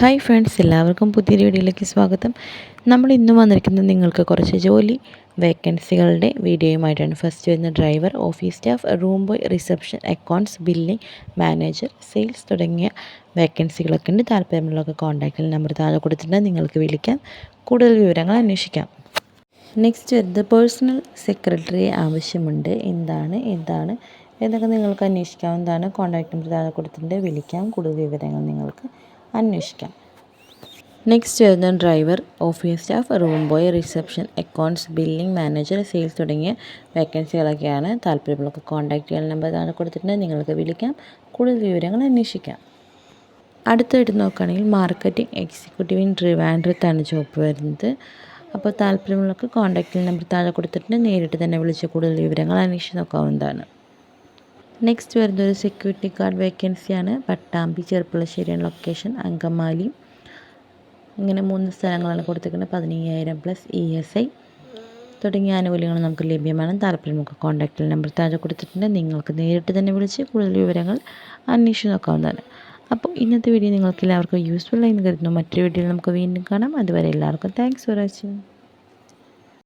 Hi friends എല്ലാവർക്കും പുതിയൊരു വീഡിയോയിലേക്ക് സ്വാഗതം. നമ്മൾ ഇന്ന് വന്നിരിക്കുന്നത് നിങ്ങൾക്ക് കുറച്ച് ജോലി വേക്കൻസികളുടെ വീഡിയോയുമായിട്ടാണ്. ഫസ്റ്റ് വരുന്ന driver office staff room boy reception accounts billing manager sales തുടങ്ങിയ വേക്കൻസികളൊക്കെ ഉണ്ട്. താല്പര്യമുള്ളവർക്ക് കോൺടാക്റ്റിൽ നമ്പർ താഴെ കൊടുത്തിട്ടുണ്ട് നിങ്ങൾക്ക് വിളിക്കാം. കൂടുതൽ വിവരങ്ങൾ അന്വേഷിക്കാം. നെക്സ്റ്റ് വരുന്നത് പേഴ്സണൽ സെക്രട്ടറി ആവശ്യമുണ്ട്. എന്താണ്? എന്താണ്? എന്നൊക്കെ നിങ്ങൾക്ക് അന്വേഷിക്കാവുന്നതാണ് കോൺടാക്ട് നമ്പർ താഴെ കൊടുത്തിട്ടുണ്ട് വിളിക്കാം. കൂടുതൽ വിവരങ്ങൾ നിങ്ങൾക്ക് അന്വേഷിക്കാം. നെക്സ്റ്റ് വരുന്ന driver office staff room boy reception accounts billing manager sales തുടങ്ങിയ വേക്കൻസികളൊക്കെയാണ് താല്പര്യമുള്ളവർക്ക് കോൺടാക്ട് ചെയ്യാൻ നമ്പർ താഴെ കൊടുത്തിട്ടുണ്ട് നിങ്ങൾക്ക് വിളിക്കാം. കൂടുതൽ വിവരങ്ങൾ അന്വേഷിക്കാം. അടുത്തായിട്ട് നോക്കുകയാണെങ്കിൽ മാർക്കറ്റിംഗ് എക്സിക്യൂട്ടീവ് ഇൻ ട്രിവാൻഡ്രത്താണ് ജോബ് വരുന്നത്. അപ്പോൾ താല്പര്യമുള്ളവർക്ക് കോൺടാക്റ്റ് നമ്പർ താഴെ കൊടുത്തിട്ടുണ്ട്. നേരിട്ട് തന്നെ വിളിച്ച് കൂടുതൽ വിവരങ്ങൾ അന്വേഷിച്ച് നോക്കാവുന്നതാണ്. നെക്സ്റ്റ് വരുന്ന ഒരു സെക്യൂരിറ്റി ഗാർഡ് വേക്കൻസിയാണ് പട്ടാമ്പി ചെറുപ്പുളശ്ശേരിയാണ് ലൊക്കേഷൻ അങ്കമാലി. ഇങ്ങനെ മൂന്ന് സ്ഥലങ്ങളാണ് കൊടുത്തിരിക്കുന്നത്. പതിനയ്യായിരം പ്ലസ് ഇ എസ് ഐ തുടങ്ങിയ ആനുകൂല്യങ്ങൾ നമുക്ക് ലഭ്യമാണ്. താല്പര്യം നമുക്ക് കോൺടാക്റ്റ് നമ്പർ താഴെ കൊടുത്തിട്ടുണ്ട്. നിങ്ങൾക്ക് നേരിട്ട് തന്നെ വിളിച്ച് കൂടുതൽ വിവരങ്ങൾ അന്വേഷിച്ച് നോക്കാവുന്നതാണ്. അപ്പോൾ ഇന്നത്തെ വീഡിയോ നിങ്ങൾക്ക് എല്ലാവർക്കും യൂസ്ഫുൾ ആയി എന്ന് കരുതുന്നു. മറ്റൊരു വീഡിയോയിൽ നമുക്ക് വീണ്ടും കാണാം. അതുവരെ എല്ലാവർക്കും താങ്ക്സ് ഫോർ വാച്ചിങ്